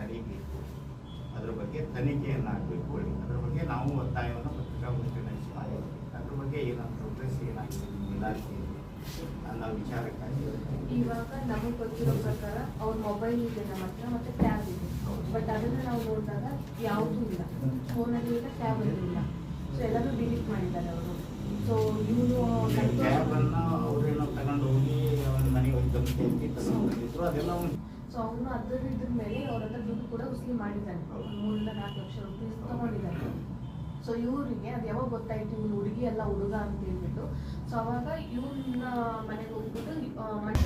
ಹೇಗಿತ್ತು ಅದ್ರ ಬಗ್ಗೆ ತನಿಖೆಯನ್ನು ಆಗಬೇಕು ಅದ್ರ ಬಗ್ಗೆ ನಾವು ಒತ್ತಾಯವನ್ನು ಪತ್ರಿಕಾಗೋಷ್ಠಿ ನಡೆಸಿ ಮಾಡಿದ್ವಿ ಅದ್ರ ಬಗ್ಗೆ ಏನಾದ್ರು ಪ್ರೋಗ್ರೆಸ್ ಏನಾಗಿದೆ ನಿಮ್ಮ ಇಲಾಖೆಯಲ್ಲಿ? ಅನ್ನೋ ವಿಚಾರಕ್ಕಾಗಿ ಇವಾಗ ನಮಗೆ ಗೊತ್ತಿರೋ ಪ್ರಕಾರ ಅವ್ರ ಮೊಬೈಲ್ ಇದೆ ನಮ್ಮ ಹತ್ರ ಮತ್ತೆ ಟ್ಯಾಬ್ ಇದೆ. ಬಟ್ ಅದನ್ನ ನಾವು ನೋಡಿದಾಗ ಯಾವುದೂ ಇಲ್ಲ. ಫೋನಲ್ಲಿ ಇಲ್ಲ ಟ್ಯಾಬ್ ಇಲ್ಲ. ಸೊ ಎಲ್ಲರೂ ಡಿಲೀಟ್ ಮಾಡಿದ್ದಾರೆ ಅವರು. ಸೊ ಇವನು ಟ್ಯಾಬನ್ನು ಅವರೇನೋ ಅವ್ರೇನೋ ತಗೊಂಡು ಹೋಗಿ ಅವನ ಮನೆಗೆ ಹೋಗಿ ತಗೊಂಡು ಅದೆಲ್ಲ ಸೊ ಅವನು ಅದ್ರ ಇದ್ರ ಮೇಲೆ ಅವ್ರ ಹತ್ರ ದುಡ್ಡು ಕೂಡ ಉಸ್ಲಿ ಮಾಡಿದ್ದಾನೆ. ಮೂರಿಂದ ನಾಲ್ಕು ಲಕ್ಷ ರೂಪಾಯಿ ತಗೊಂಡಿದ್ದಾನೆ. ಸೊ ಇವರಿಗೆ ಅದು ಯಾವಾಗ ಗೊತ್ತಾಯ್ತು? ಇವ್ನು ಹುಡುಗಿ ಅಲ್ಲ ಹುಡುಗ ಅಂತ ಹೇಳ್ಬಿಟ್ಟು. ಸೊ ಅವಾಗ ಇವ್ನ ಮನೆಗೆ ಹೋಗ್ಬಿಟ್ಟು ಮನೆ